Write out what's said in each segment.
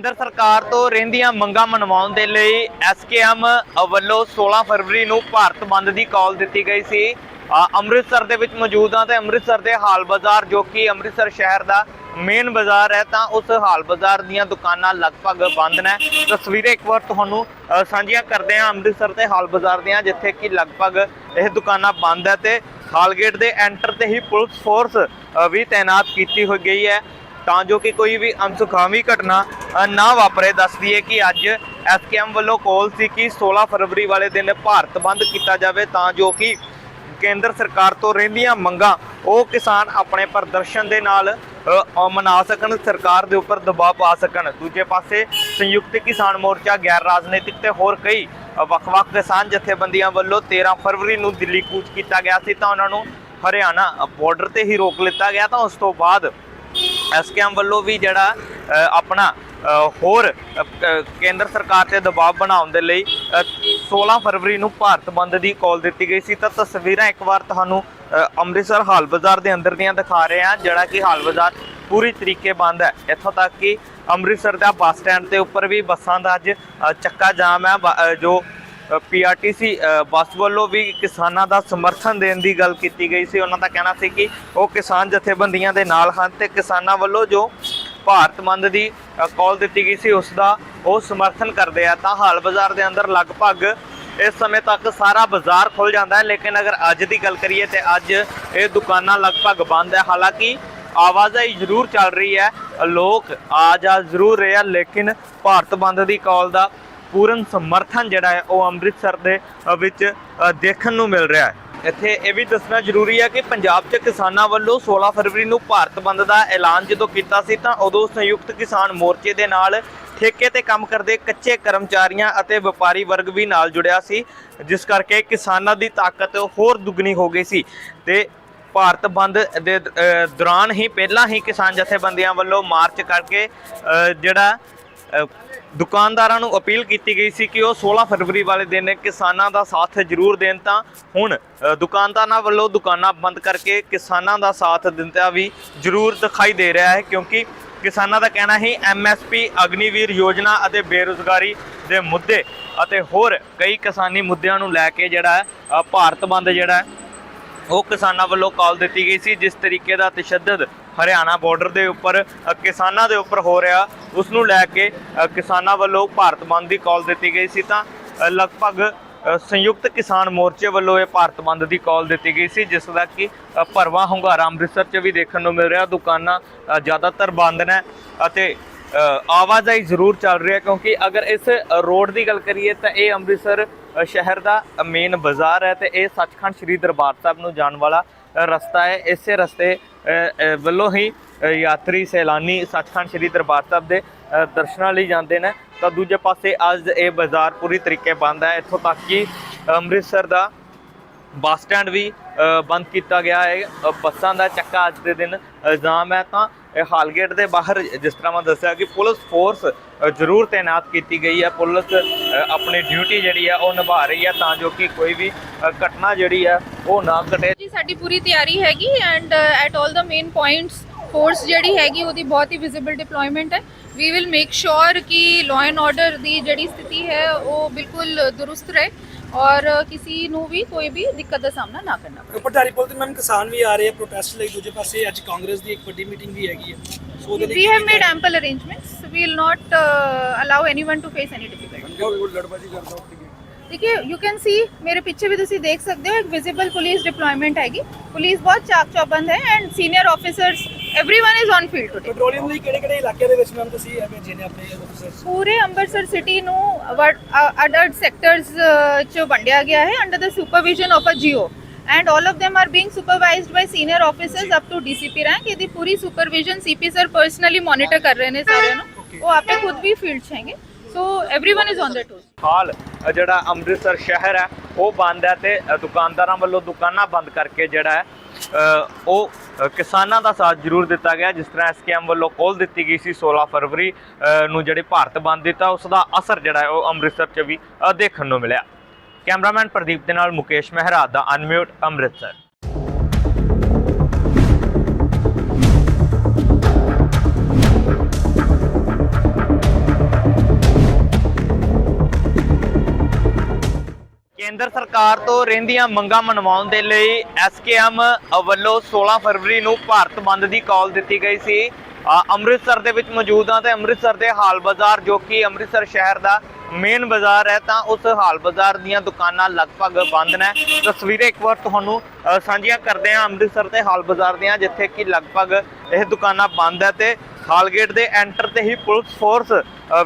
ਕੇਂਦਰ ਸਰਕਾਰ ਤੋਂ ਰਹਿੰਦੀਆਂ ਮੰਗਾਂ ਮਨਵਾਉਣ ਦੇ ਲਈ ਐਸਕੇਐਮ ਵੱਲੋਂ 16 ਫਰਵਰੀ ਨੂੰ ਭਾਰਤ ਬੰਦ ਦੀ ਕਾਲ ਦਿੱਤੀ ਗਈ ਸੀ। ਅੰਮ੍ਰਿਤਸਰ ਦੇ ਵਿੱਚ ਮੌਜੂਦ ਹਾਂ ਤੇ ਅੰਮ੍ਰਿਤਸਰ ਦੇ ਹਾਲ ਬਾਜ਼ਾਰ ਜੋ ਕਿ ਅੰਮ੍ਰਿਤਸਰ ਸ਼ਹਿਰ ਦਾ ਮੇਨ ਬਾਜ਼ਾਰ ਹੈ ਤਾਂ ਉਸ ਹਾਲ ਬਾਜ਼ਾਰ ਦੀਆਂ ਦੁਕਾਨਾਂ ਲਗਭਗ ਬੰਦ ਨੇ। ਤਸਵੀਰਾਂ ਇੱਕ ਵਾਰ ਤੁਹਾਨੂੰ ਸਾਂਝੀਆਂ ਕਰਦੇ ਹਾਂ ਅੰਮ੍ਰਿਤਸਰ ਦੇ ਹਾਲ ਬਾਜ਼ਾਰ ਦੀਆਂ ਜਿੱਥੇ ਕਿ ਲਗਭਗ ਇਹ ਦੁਕਾਨਾਂ ਬੰਦ ਹੈ ਤੇ ਹਾਲਗੇਟ ਦੇ ਐਂਟਰ ਤੇ ਹੀ ਪੁਲਿਸ ਫੋਰਸ ਵੀ ਤਾਇਨਾਤ ਕੀਤੀ ਹੋਈ ਗਈ ਹੈ। ਤਾਂ ਜੋ ਕਿ ਕੋਈ ਵੀ ਅਨਸੁਖਾਵੀ ਘਟਨਾ ਨਾ ਵਾਪਰੇ। ਦੱਸਦੀ ਹੈ ਕਿ ਅੱਜ ਐਸਕੇਐਮ ਵੱਲੋਂ ਕਾਲ ਸੀ ਕਿ 16 ਫਰਵਰੀ ਵਾਲੇ ਦਿਨ ਭਾਰਤ ਬੰਦ ਕੀਤਾ ਜਾਵੇ ਤਾਂ ਜੋ ਕਿ ਕੇਂਦਰ ਸਰਕਾਰ ਤੋਂ ਰਹਿੰਦੀਆਂ ਮੰਗਾਂ ਉਹ ਕਿਸਾਨ ਆਪਣੇ ਪ੍ਰਦਰਸ਼ਨ ਦੇ ਨਾਲ ਮਨਾ ਸਕਣ, ਸਰਕਾਰ ਦੇ ਉੱਪਰ ਦਬਾਅ ਪਾ ਸਕਣ। ਦੂਜੇ ਪਾਸੇ ਸੰਯੁਕਤ ਕਿਸਾਨ ਮੋਰਚਾ ਗੈਰ ਰਾਜਨੀਤਿਕ ਤੇ ਹੋਰ ਕਈ ਵੱਖ-ਵੱਖ ਕਿਸਾਨ ਜਥੇਬੰਦੀਆਂ ਵੱਲੋਂ 13 ਫਰਵਰੀ ਨੂੰ ਦਿੱਲੀ ਕੂਚ ਕੀਤਾ ਗਿਆ ਸੀ ਤਾਂ ਉਹਨਾਂ ਨੂੰ ਹਰਿਆਣਾ ਬਾਰਡਰ ਤੇ ਹੀ ਰੋਕ ਲਿੱਤਾ ਗਿਆ ਤਾਂ ਉਸ ਤੋਂ ਬਾਅਦ ਐਸਕੇਐਮ ਵੱਲੋਂ ਵੀ ਜਿਹੜਾ ਆਪਣਾ ਹੋਰ ਕੇਂਦਰ ਸਰਕਾਰ ਤੇ ਦਬਾਅ ਬਣਾਉਣ ਦੇ ਲਈ ਅ, 16 ਫਰਵਰੀ ਨੂੰ ਭਾਰਤ ਬੰਦ ਦੀ ਕਾਲ ਦਿੱਤੀ ਗਈ ਸੀ। ਤਾਂ ਤਸਵੀਰਾਂ ਇੱਕ ਵਾਰ ਤੁਹਾਨੂੰ ਅੰਮ੍ਰਿਤਸਰ ਹਾਲ ਬਾਜ਼ਾਰ ਦੇ ਅੰਦਰ ਦੀਆਂ ਦਿਖਾ ਰਹੇ ਹਾਂ ਜਿਹੜਾ ਕਿ ਹਾਲ ਬਾਜ਼ਾਰ ਪੂਰੀ ਤਰੀਕੇ ਬੰਦ ਹੈ। ਇੱਥੋਂ ਤੱਕ ਕਿ ਅੰਮ੍ਰਿਤਸਰ ਦਾ ਬੱਸ ਸਟੈਂਡ ਦੇ ਉੱਪਰ ਵੀ ਬੱਸਾਂ ਦਾ ਅੱਜ ਚੱਕਾ ਜਾਮ ਹੈ। ਬ- ਜੋ ਪੀਆਰਟੀਸੀ ਬੱਸ ਵੱਲੋਂ ਵੀ ਕਿਸਾਨਾਂ ਦਾ ਸਮਰਥਨ ਦੇਣ ਦੀ ਗੱਲ ਕੀਤੀ ਗਈ ਸੀ। ਉਹਨਾਂ ਦਾ ਕਹਿਣਾ ਸੀ ਕਿ ਉਹ ਕਿਸਾਨ ਜਥੇਬੰਦੀਆਂ ਦੇ ਨਾਲ ਹਨ ਤੇ ਕਿਸਾਨਾਂ ਵੱਲੋਂ ਜੋ ਭਾਰਤ ਬੰਦ ਦੀ ਕਾਲ ਦਿੱਤੀ ਗਈ ਸੀ ਉਸ ਦਾ ਉਹ ਸਮਰਥਨ ਕਰਦੇ ਆ। ਤਾਂ ਹਾਲ ਬਾਜ਼ਾਰ ਦੇ ਅੰਦਰ ਲਗਭਗ ਇਸ ਸਮੇਂ ਤੱਕ ਸਾਰਾ ਬਾਜ਼ਾਰ ਖੁੱਲ ਜਾਂਦਾ ਹੈ। ਲੇਕਿਨ ਅਗਰ ਅੱਜ ਦੀ ਗੱਲ ਕਰੀਏ ਤੇ ਅੱਜ ਇਹ ਦੁਕਾਨਾਂ ਲਗਭਗ ਬੰਦ ਹੈ। ਹਾਲਾਂਕਿ ਆਵਾਜਾਈ ਜ਼ਰੂਰ ਚੱਲ ਰਹੀ ਹੈ। ਲੋਕ ਆ ਜਾ ਜ਼ਰੂਰ ਰਹੇ ਆ, ਲੇਕਿਨ ਭਾਰਤ ਬੰਦ ਦੀ ਕਾਲ ਦਾ ਪੂਰਨ ਸਮਰਥਨ ਜਿਹੜਾ ਹੈ ਉਹ ਅੰਮ੍ਰਿਤਸਰ ਦੇ ਵਿੱਚ ਦੇਖਣ ਨੂੰ ਮਿਲ ਰਿਹਾ ਹੈ। ਇੱਥੇ ਇਹ ਵੀ ਦੱਸਣਾ ਜ਼ਰੂਰੀ ਹੈ ਕਿ ਪੰਜਾਬ 'ਚ ਕਿਸਾਨਾਂ ਵੱਲੋਂ 16 ਫਰਵਰੀ ਨੂੰ ਭਾਰਤ ਬੰਦ ਦਾ ਐਲਾਨ ਜਦੋਂ ਕੀਤਾ ਸੀ ਤਾਂ ਉਦੋਂ ਸੰਯੁਕਤ ਕਿਸਾਨ ਮੋਰਚੇ ਦੇ ਨਾਲ ਠੇਕੇ ਤੇ ਕੰਮ ਕਰਦੇ ਕੱਚੇ ਕਰਮਚਾਰੀਆਂ ਅਤੇ ਵਪਾਰੀ ਵਰਗ ਵੀ ਨਾਲ ਜੁੜਿਆ ਸੀ, ਜਿਸ ਕਰਕੇ ਕਿਸਾਨਾਂ ਦੀ ਤਾਕਤ ਹੋਰ ਦੁੱਗਣੀ ਹੋ ਗਈ ਸੀ। ਤੇ ਭਾਰਤ ਬੰਦ ਦੇ ਦੌਰਾਨ ਹੀ ਪਹਿਲਾਂ ਹੀ ਕਿਸਾਨ ਜਥੇਬੰਦੀਆਂ ਵੱਲੋਂ ਮਾਰਚ ਕਰਕੇ ਜਿਹੜਾ ਦੁਕਾਨਦਾਰਾਂ ਨੂੰ ਅਪੀਲ ਕੀਤੀ ਗਈ ਸੀ ਕਿ ਉਹ 16 ਫਰਵਰੀ ਵਾਲੇ ਦਿਨ ਕਿਸਾਨਾਂ ਦਾ ਸਾਥ ਜ਼ਰੂਰ ਦੇਣ ਤਾਂ ਹੁਣ ਦੁਕਾਨਦਾਰਾਂ ਵੱਲੋਂ ਦੁਕਾਨਾਂ ਬੰਦ ਕਰਕੇ ਕਿਸਾਨਾਂ ਦਾ ਸਾਥ ਦਿੰਦਾ ਵੀ ਜ਼ਰੂਰ ਦਿਖਾਈ ਦੇ ਰਿਹਾ ਹੈ ਕਿਉਂਕਿ ਕਿਸਾਨਾਂ ਦਾ ਕਹਿਣਾ ਹੈ ਐਮਐਸਪੀ ਅਗਨੀਵੀਰ ਯੋਜਨਾ ਅਤੇ ਬੇਰੁਜ਼ਗਾਰੀ ਦੇ ਮੁੱਦੇ ਅਤੇ ਹੋਰ ਕਈ ਕਿਸਾਨੀ ਮੁੱਦਿਆਂ ਨੂੰ ਲੈ ਕੇ ਜਿਹੜਾ ਭਾਰਤ ਬੰਦ ਜਿਹੜਾ ਉਹ ਕਿਸਾਨਾਂ ਵੱਲੋਂ ਕਾਲ ਦਿੱਤੀ ਗਈ ਸੀ, ਜਿਸ ਤਰੀਕੇ ਦਾ ਤਸ਼ੱਦਦ ਹਰਿਆਣਾ ਬਾਰਡਰ ਦੇ ਉੱਪਰ ਕਿਸਾਨਾਂ ਦੇ ਉੱਪਰ ਹੋ ਰਿਹਾ। ਉਸ ਨੂੰ ਲੈ ਕੇ ਕਿਸਾਨਾਂ ਵੱਲੋਂ ਭਾਰਤ ਬੰਦ ਦੀ ਕਾਲ ਦਿੱਤੀ ਗਈ ਸੀ ਤਾਂ ਲਗਭਗ ਸੰਯੁਕਤ ਕਿਸਾਨ ਮੋਰਚੇ ਵੱਲੋਂ ਇਹ ਭਾਰਤ ਬੰਦ ਦੀ ਕਾਲ ਦਿੱਤੀ ਗਈ ਸੀ ਜਿਸ ਦਾ ਕਿ ਅ, ਭਰਵਾਂ ਹੁੰਗਾਰਾ ਅੰਮ੍ਰਿਤਸਰ 'ਚ ਵੀ ਦੇਖਣ ਨੂੰ ਮਿਲ ਰਿਹਾ। ਦੁਕਾਨਾਂ ਜ਼ਿਆਦਾਤਰ ਬੰਦ ਨੇ ਅਤੇ ਆਵਾਜਾਈ ਜ਼ਰੂਰ ਚੱਲ ਰਹੀ ਹੈ ਕਿਉਂਕਿ ਅਗਰ ਇਸ ਰੋਡ ਦੀ ਗੱਲ ਕਰੀਏ ਤਾਂ ਇਹ ਅੰਮ੍ਰਿਤਸਰ ਸ਼ਹਿਰ ਦਾ ਮੇਨ ਬਾਜ਼ਾਰ ਹੈ ਤੇ ਇਹ ਸੱਚਖੰਡ ਸ੍ਰੀ ਦਰਬਾਰ ਸਾਹਿਬ ਨੂੰ ਜਾਣ ਵਾਲਾ ਰਸਤਾ ਹੈ। ਇਸੇ ਰਸਤੇ ਵੱਲੋਂ ਹੀ ਯਾਤਰੀ ਸੈਲਾਨੀ ਸੱਚਖੰਡ ਸ੍ਰੀ ਦਰਬਾਰ ਸਾਹਿਬ ਦੇ ਦਰਸ਼ਨਾਂ ਲਈ ਜਾਂਦੇ ਨੇ। ਤਾਂ ਦੂਜੇ ਪਾਸੇ ਅੱਜ ਇਹ ਬਾਜ਼ਾਰ ਪੂਰੀ ਤਰੀਕੇ ਬੰਦ ਹੈ। ਇੱਥੋਂ ਤੱਕ ਕਿ ਅੰਮ੍ਰਿਤਸਰ ਦਾ ਬੱਸ ਸਟੈਂਡ ਵੀ ਬੰਦ ਕੀਤਾ ਗਿਆ ਹੈ। ਬੱਸਾਂ ਦਾ ਚੱਕਾ ਅੱਜ ਦੇ ਦਿਨ ਜਾਮ ਹੈ। ਤਾਂ ਹਾਲਗੇਟ ਦੇ ਬਾਹਰ ਜਿਸ ਤਰ੍ਹਾਂ ਮੈਂ ਦੱਸਿਆ ਕਿ ਪੁਲਿਸ ਫੋਰਸ ਜ਼ਰੂਰ ਤਾਇਨਾਤ ਕੀਤੀ ਗਈ ਹੈ। ਪੁਲਿਸ ਆਪਣੀ ਡਿਊਟੀ ਜਿਹੜੀ ਹੈ ਉਹ ਨਿਭਾ ਰਹੀ ਹੈ ਤਾਂ ਜੋ ਕਿ ਕੋਈ ਵੀ ਘਟਨਾ ਜਿਹੜੀ ਹੈ ਉਹ ਨਾ ਘਟੇ। ਜੀ, ਸਾਡੀ ਪੂਰੀ ਤਿਆਰੀ ਹੈਗੀ ਐਂਡ ਐਟ 올 ਦਾ ਮੇਨ ਪੁਆਇੰਟਸ ਫੋਰਸ ਜਿਹੜੀ ਹੈਗੀ ਉਹਦੀ ਬਹੁਤ ਹੀ ਵਿਜ਼ੀਬਲ ਡਿਪਲੋਇਮੈਂਟ ਹੈ। ਵੀ ਵਿਲ ਮੇਕ ਸ਼ੋਰ ਕਿ ਲਾਅ ਐਂਡ ਆਰਡਰ ਦੀ ਜਿਹੜੀ ਸਥਿਤੀ ਹੈ ਉਹ ਬਿਲਕੁਲ ਦੁਰੁਸਤ ਰਹੇ। ਔਰ ਕਿਸੇ ਨੂੰ ਵੀ ਕੋਈ ਵੀ ਦਿੱਕਤ ਦਾ ਸਾਹਮਣਾ ਨਾ ਕਰਨਾ ਪਵੇ। ਪਟਾਰੀ ਪੁਲ ਤੇ ਮੈਮ ਕਿਸਾਨ ਵੀ ਆ ਰਹੇ ਆ ਪ੍ਰੋਟੈਸਟ ਲਈ। ਦੂਜੇ ਪਾਸੇ ਅੱਜ ਕਾਂਗਰਸ ਦੀ ਇੱਕ ਵੱਡੀ ਮੀਟਿੰਗ ਵੀ ਹੈਗੀ ਹੈ ਸੋ ਉਹਦੇ ਲਈ have made ample arrangements. We will not uh, allow anyone to face any difficulty. ਲੜਬਾਜੀ ਕਰਦਾ देखिए यू कैन सी मेरे पीछे भी ਤੁਸੀਂ ਦੇਖ ਸਕਦੇ ਹੋ ਇੱਕ ਵਿਜ਼ੀਬਲ ਪੁਲਿਸ ਡਿਪਲੋਇਮੈਂਟ ਹੈਗੀ ਪੁਲਿਸ ਬਹੁਤ ਚਾਕ ਚੌਬੰਦ ਹੈ and senior officers everyone is on field today petroleum ਲਈ ਕਿਹੜੇ ਕਿਹੜੇ ਇਲਾਕਿਆਂ ਦੇ ਵਿੱਚ ਮੈਮ ਤੁਸੀਂ ਭੇਜੇ ਨੇ ਆਪਣੇ ਅਫਸਰਸ ਪੂਰੇ ਅੰਮ੍ਰਿਤਸਰ ਸਿਟੀ ਨੂੰ ਅੱਡ ਅੱਡ ਸੈਕਟਰਸ ਚ ਵੰਡਿਆ ਗਿਆ ਹੈ under the supervision of a GO and all of them are being supervised by senior officers up to DCP rank ਇਹਦੀ ਪੂਰੀ supervision CP sir personally monitor ਕਰ ਰਹੇ ਨੇ ਸਾਰਿਆਂ ਨੂੰ ਉਹ ਆਪੇ ਖੁਦ ਵੀ ਫੀਲਡ ਚ ਹੈਗੇ So, everyone is on their toes. ਹਾਲ ਜਿਹੜਾ ਅੰਮ੍ਰਿਤਸਰ ਸ਼ਹਿਰ ਹੈ, ਉਹ ਬੰਦ ਹੈ ਤੇ ਦੁਕਾਨਦਾਰਾਂ ਵੱਲੋਂ ਦੁਕਾਨਾਂ ਬੰਦ ਕਰਕੇ ਜਿਹੜਾ ਹੈ ਉਹ ਕਿਸਾਨਾਂ ਦਾ ਸਾਥ ਜ਼ਰੂਰ ਦਿੱਤਾ ਗਿਆ, ਜਿਸ ਤਰ੍ਹਾਂ ਐਸਕੇਐਮ ਵੱਲੋਂ ਕੋਲ ਦਿੱਤੀ ਗਈ ਸੀ 16 ਫਰਵਰੀ ਨੂੰ ਜਿਹੜੇ ਭਾਰਤ ਬੰਦ ਦਿੱਤਾ, ਉਸ ਦਾ ਅਸਰ ਜਿਹੜਾ ਹੈ, ਉਹ ਅੰਮ੍ਰਿਤਸਰ 'ਚ ਵੀ ਦੇਖਣ ਨੂੰ ਮਿਲਿਆ ਕੈਮਰਾਮੈਨ ਪ੍ਰਦੀਪ ਦੇ ਨਾਲ ਮੁਕੇਸ਼ ਮਹਿਰਾ, ਦਾ ਅਨਮਿਊਟ, ਅੰਮ੍ਰਿਤਸਰ ਕੇਂਦਰ ਸਰਕਾਰ ਤੋਂ ਰਹਿੰਦੀਆਂ ਮੰਗਾਂ ਮਨਵਾਉਣ ਦੇ ਲਈ ਐਸਕੇਐਮ ਵੱਲੋਂ 16 ਫਰਵਰੀ ਨੂੰ ਭਾਰਤ ਬੰਦ ਦੀ ਕਾਲ ਦਿੱਤੀ ਗਈ ਸੀ। ਅੰਮ੍ਰਿਤਸਰ ਦੇ ਵਿੱਚ ਮੌਜੂਦ ਹਾਂ ਤੇ ਅੰਮ੍ਰਿਤਸਰ ਦੇ ਹਾਲ ਬਾਜ਼ਾਰ ਜੋ ਕਿ ਅੰਮ੍ਰਿਤਸਰ ਸ਼ਹਿਰ ਦਾ ਮੇਨ ਬਾਜ਼ਾਰ ਹੈ ਤਾਂ ਉਸ ਹਾਲ ਬਾਜ਼ਾਰ ਦੀਆਂ ਦੁਕਾਨਾਂ ਲਗਭਗ ਬੰਦ ਨੇ। ਤਸਵੀਰਾਂ ਇੱਕ ਵਾਰ ਤੁਹਾਨੂੰ ਸਾਂਝੀਆਂ ਕਰਦੇ ਹਾਂ ਅੰਮ੍ਰਿਤਸਰ ਦੇ ਹਾਲ ਬਾਜ਼ਾਰ ਦੀਆਂ ਜਿੱਥੇ ਕਿ ਲਗਭਗ ਇਹ ਦੁਕਾਨਾਂ ਬੰਦ ਹੈ ਤੇ ਹਾਲ ਗੇਟ ਦੇ ਐਂਟਰ ਤੇ ਹੀ ਪੁਲਿਸ ਫੋਰਸ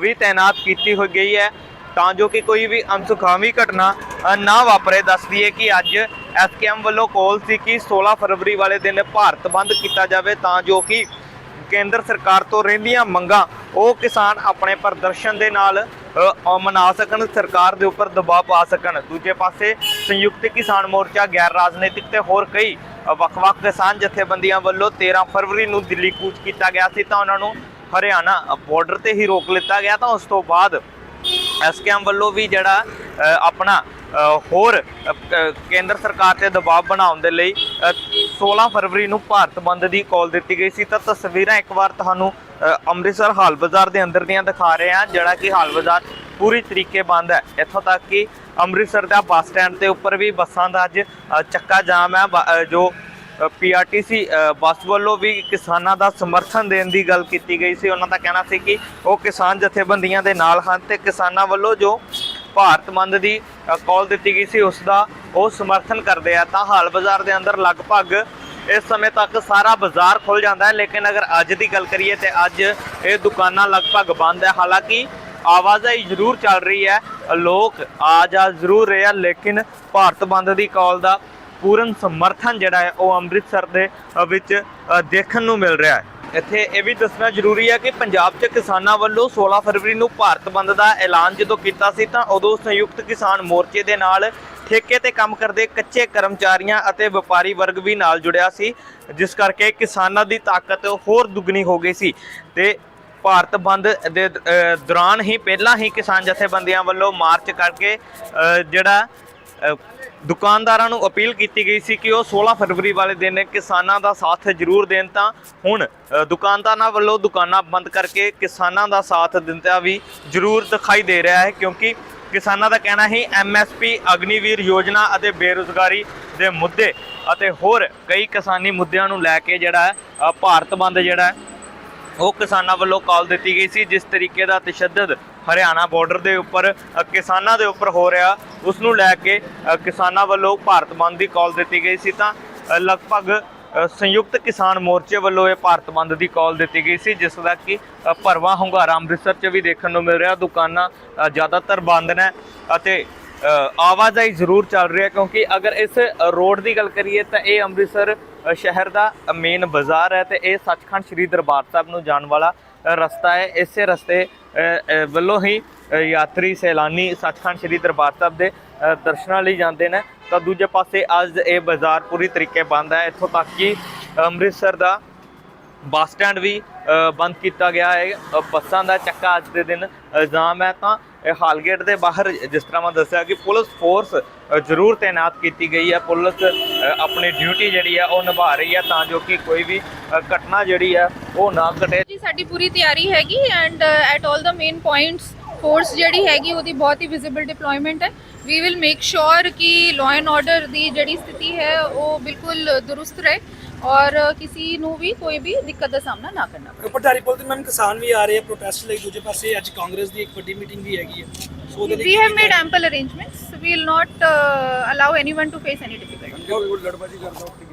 ਵੀ ਤਾਇਨਾਤ ਕੀਤੀ ਹੋਈ ਗਈ ਹੈ। ਤਾਂ ਜੋ ਕਿ ਕੋਈ ਵੀ ਅਨਸੁਖਾਵੀ ਘਟਨਾ ਨਾ ਵਾਪਰੇ। ਦੱਸਦੀ ਹੈ ਕਿ ਅੱਜ ਐਸਕੇਐਮ ਵੱਲੋਂ ਕੋਲ ਸੀ ਕਿ 16 ਫਰਵਰੀ ਵਾਲੇ ਦਿਨ ਭਾਰਤ ਬੰਦ ਕੀਤਾ ਜਾਵੇ ਤਾਂ ਜੋ ਕਿ ਕੇਂਦਰ ਸਰਕਾਰ ਤੋਂ ਰਹਿੰਦੀਆਂ ਮੰਗਾਂ ਉਹ ਕਿਸਾਨ ਆਪਣੇ ਪ੍ਰਦਰਸ਼ਨ ਦੇ ਨਾਲ ਮਨਾ ਸਕਣ, ਸਰਕਾਰ ਦੇ ਉੱਪਰ ਦਬਾਅ ਪਾ ਸਕਣ। ਦੂਜੇ ਪਾਸੇ ਸੰਯੁਕਤ ਕਿਸਾਨ ਮੋਰਚਾ ਗੈਰ ਰਾਜਨੀਤਿਕ ਤੇ ਹੋਰ ਕਈ ਵੱਖ-ਵੱਖ ਕਿਸਾਨ ਜਥੇਬੰਦੀਆਂ ਵੱਲੋਂ 13 ਫਰਵਰੀ ਨੂੰ ਦਿੱਲੀ ਕੂਚ ਕੀਤਾ ਗਿਆ ਸੀ ਤਾਂ ਉਹਨਾਂ ਨੂੰ ਹਰਿਆਣਾ ਬਾਰਡਰ ਤੇ ਹੀ ਰੋਕ ਲਿੱਤਾ ਗਿਆ ਤਾਂ ਉਸ ਤੋਂ ਬਾਅਦ ਐਸਕੇਐਮ ਵੱਲੋਂ ਵੀ ਜਿਹੜਾ ਆਪਣਾ ਹੋਰ ਕੇਂਦਰ ਸਰਕਾਰ ਤੇ ਦਬਾਅ ਬਣਾਉਣ ਦੇ ਲਈ ਅ, 16 ਫਰਵਰੀ ਨੂੰ ਭਾਰਤ ਬੰਦ ਦੀ ਕਾਲ ਦਿੱਤੀ ਗਈ ਸੀ। ਤਾਂ ਤਸਵੀਰਾਂ ਇੱਕ ਵਾਰ ਤੁਹਾਨੂੰ ਅੰਮ੍ਰਿਤਸਰ ਹਾਲ ਬਾਜ਼ਾਰ ਦੇ ਅੰਦਰ ਦੀਆਂ ਦਿਖਾ ਰਹੇ ਹਾਂ ਜਿਹੜਾ ਕਿ ਹਾਲ ਬਾਜ਼ਾਰ ਪੂਰੀ ਤਰੀਕੇ ਬੰਦ ਹੈ। ਇੱਥੋਂ ਤੱਕ ਕਿ ਅੰਮ੍ਰਿਤਸਰ ਦਾ ਬੱਸ ਸਟੈਂਡ ਦੇ ਉੱਪਰ ਵੀ ਬੱਸਾਂ ਦਾ ਅੱਜ ਚੱਕਾ ਜਾਮ ਹੈ। ਜੋ ਪੀਆਰਟੀਸੀ ਬੱਸ ਵੱਲੋਂ ਵੀ ਕਿਸਾਨਾਂ ਦਾ ਸਮਰਥਨ ਦੇਣ ਦੀ ਗੱਲ ਕੀਤੀ ਗਈ ਸੀ। ਉਹਨਾਂ ਦਾ ਕਹਿਣਾ ਸੀ ਕਿ ਉਹ ਕਿਸਾਨ ਜਥੇਬੰਦੀਆਂ ਦੇ ਨਾਲ ਹਨ ਤੇ ਕਿਸਾਨਾਂ ਵੱਲੋਂ ਜੋ ਭਾਰਤ ਬੰਦ ਦੀ ਕਾਲ ਦਿੱਤੀ ਗਈ ਸੀ, ਉਸ ਦਾ ਉਹ ਸਮਰਥਨ ਕਰਦੇ ਆ। ਤਾਂ ਹਾਲ ਬਾਜ਼ਾਰ ਦੇ ਅੰਦਰ ਲਗਭਗ ਇਸ ਸਮੇਂ ਤੱਕ ਸਾਰਾ ਬਾਜ਼ਾਰ ਖੁੱਲ ਜਾਂਦਾ ਹੈ। ਲੇਕਿਨ ਅਗਰ ਅੱਜ ਦੀ ਗੱਲ ਕਰੀਏ ਤੇ ਅੱਜ ਇਹ ਦੁਕਾਨਾਂ ਲਗਭਗ ਬੰਦ ਹੈ। ਹਾਲਾਂਕਿ ਆਵਾਜਾਈ ਜ਼ਰੂਰ ਚੱਲ ਰਹੀ ਹੈ। ਲੋਕ ਆ ਜਾ ਜ਼ਰੂਰ ਰਹੇ ਆ, ਲੇਕਿਨ ਭਾਰਤ ਬੰਦ ਦੀ ਕਾਲ ਦਾ ਪੂਰਨ ਸਮਰਥਨ ਜਿਹੜਾ ਹੈ ਉਹ ਅੰਮ੍ਰਿਤਸਰ ਦੇ ਵਿੱਚ ਦੇਖਣ ਨੂੰ ਮਿਲ ਰਿਹਾ ਹੈ। ਇੱਥੇ ਇਹ ਵੀ ਦੱਸਣਾ ਜ਼ਰੂਰੀ ਹੈ ਕਿ ਪੰਜਾਬ 'ਚ ਕਿਸਾਨਾਂ ਵੱਲੋਂ 16 ਫਰਵਰੀ ਨੂੰ ਭਾਰਤ ਬੰਦ ਦਾ ਐਲਾਨ ਜਦੋਂ ਕੀਤਾ ਸੀ ਤਾਂ ਉਦੋਂ ਸੰਯੁਕਤ ਕਿਸਾਨ ਮੋਰਚੇ ਦੇ ਨਾਲ ਠੇਕੇ ਤੇ ਕੰਮ ਕਰਦੇ ਕੱਚੇ ਕਰਮਚਾਰੀਆਂ ਅਤੇ ਵਪਾਰੀ ਵਰਗ ਵੀ ਨਾਲ ਜੁੜਿਆ ਸੀ, ਜਿਸ ਕਰਕੇ ਕਿਸਾਨਾਂ ਦੀ ਤਾਕਤ ਹੋਰ ਦੁੱਗਣੀ ਹੋ ਗਈ ਸੀ। ਤੇ ਭਾਰਤ ਬੰਦ ਦੇ ਦੌਰਾਨ ਹੀ ਪਹਿਲਾਂ ਹੀ ਕਿਸਾਨ ਜਥੇਬੰਦੀਆਂ ਵੱਲੋਂ ਮਾਰਚ ਕਰਕੇ ਜਿਹੜਾ ਦੁਕਾਨਦਾਰਾਂ ਨੂੰ ਅਪੀਲ ਕੀਤੀ ਗਈ ਸੀ ਕਿ ਉਹ 16 ਫਰਵਰੀ ਵਾਲੇ ਦਿਨ ਕਿਸਾਨਾਂ ਦਾ ਸਾਥ ਜ਼ਰੂਰ ਦੇਣ ਤਾਂ ਹੁਣ ਦੁਕਾਨਦਾਰਾਂ ਵੱਲੋਂ ਦੁਕਾਨਾਂ ਬੰਦ ਕਰਕੇ ਕਿਸਾਨਾਂ ਦਾ ਸਾਥ ਦਿੰਦਾ ਵੀ ਜ਼ਰੂਰ ਦਿਖਾਈ ਦੇ ਰਿਹਾ ਹੈ ਕਿਉਂਕਿ ਕਿਸਾਨਾਂ ਦਾ ਕਹਿਣਾ ਹੀ ਐਮਐਸਪੀ ਅਗਨੀਵੀਰ ਯੋਜਨਾ ਅਤੇ ਬੇਰੁਜ਼ਗਾਰੀ ਦੇ ਮੁੱਦੇ ਅਤੇ ਹੋਰ ਕਈ ਕਿਸਾਨੀ ਮੁੱਦਿਆਂ ਨੂੰ ਲੈ ਕੇ ਜਿਹੜਾ ਭਾਰਤ ਬੰਦ ਜਿਹੜਾ ਉਹ ਕਿਸਾਨਾਂ ਵੱਲੋਂ ਕਾਲ ਦਿੱਤੀ ਗਈ ਸੀ, ਜਿਸ ਤਰੀਕੇ ਦਾ ਤਸ਼ੱਦਦ ਹਰਿਆਣਾ ਬਾਰਡਰ ਦੇ ਉੱਪਰ ਕਿਸਾਨਾਂ ਦੇ ਉੱਪਰ ਹੋ ਰਿਹਾ। ਉਸ ਨੂੰ ਲੈ ਕੇ ਕਿਸਾਨਾਂ ਵੱਲੋਂ ਭਾਰਤ ਬੰਦ ਦੀ ਕਾਲ ਦਿੱਤੀ ਗਈ ਸੀ ਤਾਂ ਲਗਭਗ ਸੰਯੁਕਤ ਕਿਸਾਨ ਮੋਰਚੇ ਵੱਲੋਂ ਇਹ ਭਾਰਤ ਬੰਦ ਦੀ ਕਾਲ ਦਿੱਤੀ ਗਈ ਸੀ ਜਿਸ ਦਾ ਕਿ ਅ, ਭਰਵਾਂ ਹੁੰਗਾਰਾ ਅੰਮ੍ਰਿਤਸਰ 'ਚ ਵੀ ਦੇਖਣ ਨੂੰ ਮਿਲ ਰਿਹਾ। ਦੁਕਾਨਾਂ ਜ਼ਿਆਦਾਤਰ ਬੰਦ ਨੇ ਅਤੇ ਆਵਾਜਾਈ ਜ਼ਰੂਰ ਚੱਲ ਰਹੀ ਹੈ ਕਿਉਂਕਿ ਅਗਰ ਇਸ ਰੋਡ ਦੀ ਗੱਲ ਕਰੀਏ ਤਾਂ ਇਹ ਅੰਮ੍ਰਿਤਸਰ ਸ਼ਹਿਰ ਦਾ ਮੇਨ ਬਾਜ਼ਾਰ ਹੈ ਤੇ ਇਹ ਸੱਚਖੰਡ ਸ੍ਰੀ ਦਰਬਾਰ ਸਾਹਿਬ ਨੂੰ ਜਾਣ ਵਾਲਾ ਰਸਤਾ ਹੈ। ਇਸੇ ਰਸਤੇ ਵੱਲੋਂ ਹੀ ਯਾਤਰੀ ਸੈਲਾਨੀ ਸੱਚਖੰਡ ਸ੍ਰੀ ਦਰਬਾਰ ਸਾਹਿਬ ਦੇ ਦਰਸ਼ਨਾਂ ਲਈ ਜਾਂਦੇ ਨੇ। ਤਾਂ ਦੂਜੇ ਪਾਸੇ ਅੱਜ ਇਹ ਬਾਜ਼ਾਰ ਪੂਰੀ ਤਰੀਕੇ ਬੰਦ ਹੈ। ਇੱਥੋਂ ਤੱਕ ਕਿ ਅੰਮ੍ਰਿਤਸਰ ਦਾ ਬੱਸ ਸਟੈਂਡ ਵੀ ਬੰਦ ਕੀਤਾ ਗਿਆ ਹੈ। ਬੱਸਾਂ ਦਾ ਚੱਕਾ ਅੱਜ ਦੇ ਦਿਨ ਜਾਮ ਹੈ। ਤਾਂ ਹਾਲਗੇਟ ਦੇ ਬਾਹਰ ਜਿਸ ਤਰ੍ਹਾਂ ਮੈਂ ਦੱਸਿਆ ਕਿ ਪੁਲਿਸ ਫੋਰਸ ਜ਼ਰੂਰ ਤਾਇਨਾਤ ਕੀਤੀ ਗਈ ਹੈ। ਪੁਲਿਸ ਆਪਣੀ ਡਿਊਟੀ ਜਿਹੜੀ ਹੈ ਉਹ ਨਿਭਾ ਰਹੀ ਹੈ ਤਾਂ ਜੋ ਕਿ ਕੋਈ ਵੀ ਘਟਨਾ ਜਿਹੜੀ ਆ, ਉਹ ਨਾ ਘਟੇ। ਜੀ, ਸਾਡੀ ਪੂਰੀ ਤਿਆਰੀ ਹੈਗੀ ਐਂਡ ਐਟ 올 ਦਾ ਮੇਨ ਪੁਆਇੰਟਸ ਫੋਰਸ ਜਿਹੜੀ ਹੈਗੀ, ਉਹਦੀ ਬਹੁਤ ਹੀ ਵਿਜ਼ੀਬਲ ਡਿਪਲੋਇਮੈਂਟ ਹੈ। ਵੀ ਵਿਲ ਮੇਕ ਸ਼ੋਰ ਕਿ ਲਾਅ ਐਂਡ ਆਰਡਰ ਦੀ ਜਿਹੜੀ ਸਥਿਤੀ ਹੈ, ਉਹ ਬਿਲਕੁਲ ਦਰੁਸਤ ਰਹੇ। ਔਰ ਕਿਸੇ ਨੂੰ ਵੀ ਕੋਈ ਵੀ ਦਿੱਕਤ ਦਾ ਸਾਹਮਣਾ ਨਾ ਕਰਨਾ ਪਵੇ ਪਟਾਰੀ ਪੁਲ ਤੇ ਮੈਮ ਕਿਸਾਨ ਵੀ ਆ ਰਹੇ ਆ ਪ੍ਰੋਟੈਸਟ ਲਈ ਦੂਜੇ ਪਾਸੇ ਅੱਜ ਕਾਂਗਰਸ ਦੀ ਇੱਕ ਵੱਡੀ ਮੀਟਿੰਗ ਵੀ ਹੈਗੀ ਹੈ ਸੋ ਉਹਦੇ ਲਈ we have made ample arrangements we will not uh, allow anyone to face any difficulty ਲੜਬਾਜੀ ਕਰਦਾ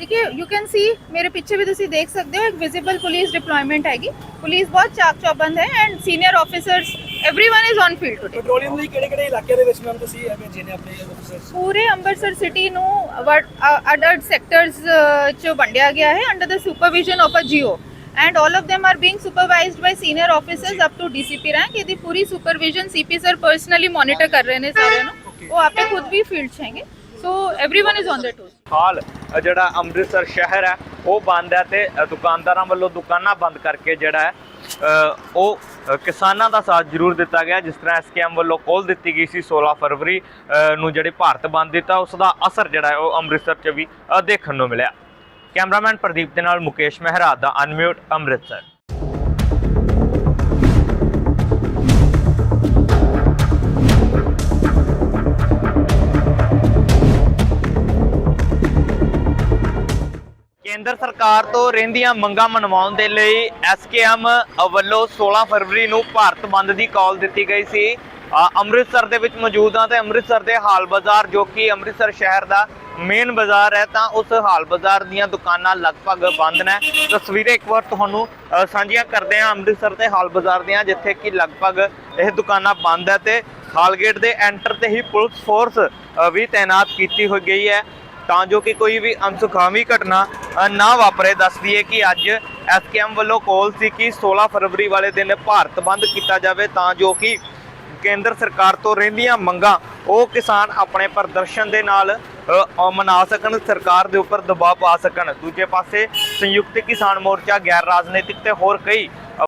देखिए यू कैन सी मेरे पीछे भी ਤੁਸੀਂ ਦੇਖ ਸਕਦੇ ਹੋ ਇੱਕ ਵਿਜ਼ੀਬਲ ਪੁਲਿਸ ਡਿਪਲੋਇਮੈਂਟ ਹੈਗੀ ਪੁਲਿਸ ਬਹੁਤ ਚਾਕ ਚੌਬੰਦ ਹੈ and senior officers everyone is on field today petroleum ਲਈ ਕਿਹੜੇ ਕਿਹੜੇ ਇਲਾਕੇ ਦੇ ਵਿੱਚ ਮੈਮ ਤੁਸੀਂ ਐਵੇਂ ਜਿਹਨੇ ਆਪਣੇ ਅਫਸਰਸ ਪੂਰੇ ਅੰਮ੍ਰਿਤਸਰ ਸਿਟੀ ਨੂੰ ਅਡਲਟ ਸੈਕਟਰਸ ਚ ਵੰਡਿਆ ਗਿਆ ਹੈ under the supervision of a GO and all of them are being supervised by senior officers up to DCP rank ਇਹਦੀ ਪੂਰੀ supervision CP sir personally monitor ਕਰ ਰਹੇ ਨੇ ਸਾਰਿਆਂ ਨੂੰ ਉਹ ਆਪੇ ਖੁਦ ਵੀ ਫੀਲਡ ਚ ਹੈਗੇ so everyone is on their toes ਹਾਲ ਅ, ਜਿਹੜਾ ਅੰਮ੍ਰਿਤਸਰ ਸ਼ਹਿਰ ਹੈ ਉਹ ਬੰਦ ਹੈ ਤੇ ਦੁਕਾਨਦਾਰਾਂ ਵੱਲੋਂ ਦੁਕਾਨਾਂ ਬੰਦ ਕਰਕੇ ਜਿਹੜਾ ਹੈ ਉਹ ਕਿਸਾਨਾਂ ਦਾ ਸਾਥ ਜ਼ਰੂਰ ਦਿੱਤਾ ਗਿਆ, ਜਿਸ ਤਰ੍ਹਾਂ ਐਸਕੇਐਮ ਵੱਲੋਂ ਕੋਲ ਦਿੱਤੀ ਗਈ ਸੀ 16 ਫਰਵਰੀ ਨੂੰ ਜਿਹੜੇ ਭਾਰਤ ਬੰਦ ਦਿੱਤਾ, ਉਸ ਦਾ ਅਸਰ ਜਿਹੜਾ ਹੈ ਉਹ ਅੰਮ੍ਰਿਤਸਰ 'ਚ ਵੀ ਦੇਖਣ ਨੂੰ ਮਿਲਿਆ। ਕੈਮਰਾਮੈਨ ਪ੍ਰਦੀਪ ਦੇ ਨਾਲ ਮੁਕੇਸ਼ ਮਹਿਰਾ ਦਾ ਅਨਮਿਊਟ, ਅੰਮ੍ਰਿਤਸਰ। ਕੇਂਦਰ ਸਰਕਾਰ ਤੋਂ ਰਹਿੰਦੀਆਂ ਮੰਗਾਂ ਮਨਵਾਉਣ ਦੇ ਲਈ ਐਸਕੇਐਮ ਵੱਲੋਂ 16 ਫਰਵਰੀ ਨੂੰ ਭਾਰਤ ਬੰਦ ਦੀ ਕਾਲ ਦਿੱਤੀ ਗਈ ਸੀ। ਅੰਮ੍ਰਿਤਸਰ ਦੇ ਵਿੱਚ ਮੌਜੂਦ ਹਾਂ ਤੇ ਅੰਮ੍ਰਿਤਸਰ ਦੇ ਹਾਲ ਬਾਜ਼ਾਰ ਜੋ ਕਿ ਅੰਮ੍ਰਿਤਸਰ ਸ਼ਹਿਰ ਦਾ ਮੇਨ ਬਾਜ਼ਾਰ ਹੈ ਤਾਂ ਉਸ ਹਾਲ ਬਾਜ਼ਾਰ ਦੀਆਂ ਦੁਕਾਨਾਂ ਲਗਭਗ ਬੰਦ ਨੇ। ਤਸਵੀਰਾਂ ਇੱਕ ਵਾਰ ਤੁਹਾਨੂੰ ਸਾਂਝੀਆਂ ਕਰਦੇ ਹਾਂ ਅੰਮ੍ਰਿਤਸਰ ਦੇ ਹਾਲ ਬਾਜ਼ਾਰ ਦੀਆਂ ਜਿੱਥੇ ਕਿ ਲਗਭਗ ਇਹ ਦੁਕਾਨਾਂ ਬੰਦ ਹੈ ਤੇ ਹਾਲਗੇਟ ਦੇ ਐਂਟਰ ਤੇ ਹੀ ਪੁਲਿਸ ਫੋਰਸ ਵੀ ਤਾਇਨਾਤ ਕੀਤੀ ਹੋਈ ਗਈ ਹੈ। ਤਾਂ ਜੋ ਕਿ ਕੋਈ ਵੀ ਅਨਸੁਖਾਵੀ ਘਟਨਾ ਨਾ ਵਾਪਰੇ। ਦੱਸਦੀ ਹੈ ਕਿ ਅੱਜ ਐਸਕੇਐਮ ਵੱਲੋਂ ਕੋਲ ਸੀ ਕਿ 16 ਫਰਵਰੀ ਵਾਲੇ ਦਿਨ ਭਾਰਤ ਬੰਦ ਕੀਤਾ ਜਾਵੇ ਤਾਂ ਜੋ ਕਿ ਕੇਂਦਰ ਸਰਕਾਰ ਤੋਂ ਰਹਿੰਦੀਆਂ ਮੰਗਾਂ ਉਹ ਕਿਸਾਨ ਆਪਣੇ ਪ੍ਰਦਰਸ਼ਨ ਦੇ ਨਾਲ ਮਨਾ ਸਕਣ, ਸਰਕਾਰ ਦੇ ਉੱਪਰ ਦਬਾਅ ਪਾ ਸਕਣ। ਦੂਜੇ ਪਾਸੇ ਸੰਯੁਕਤ ਕਿਸਾਨ ਮੋਰਚਾ ਗੈਰ ਰਾਜਨੀਤਿਕ ਤੇ ਹੋਰ ਕਈ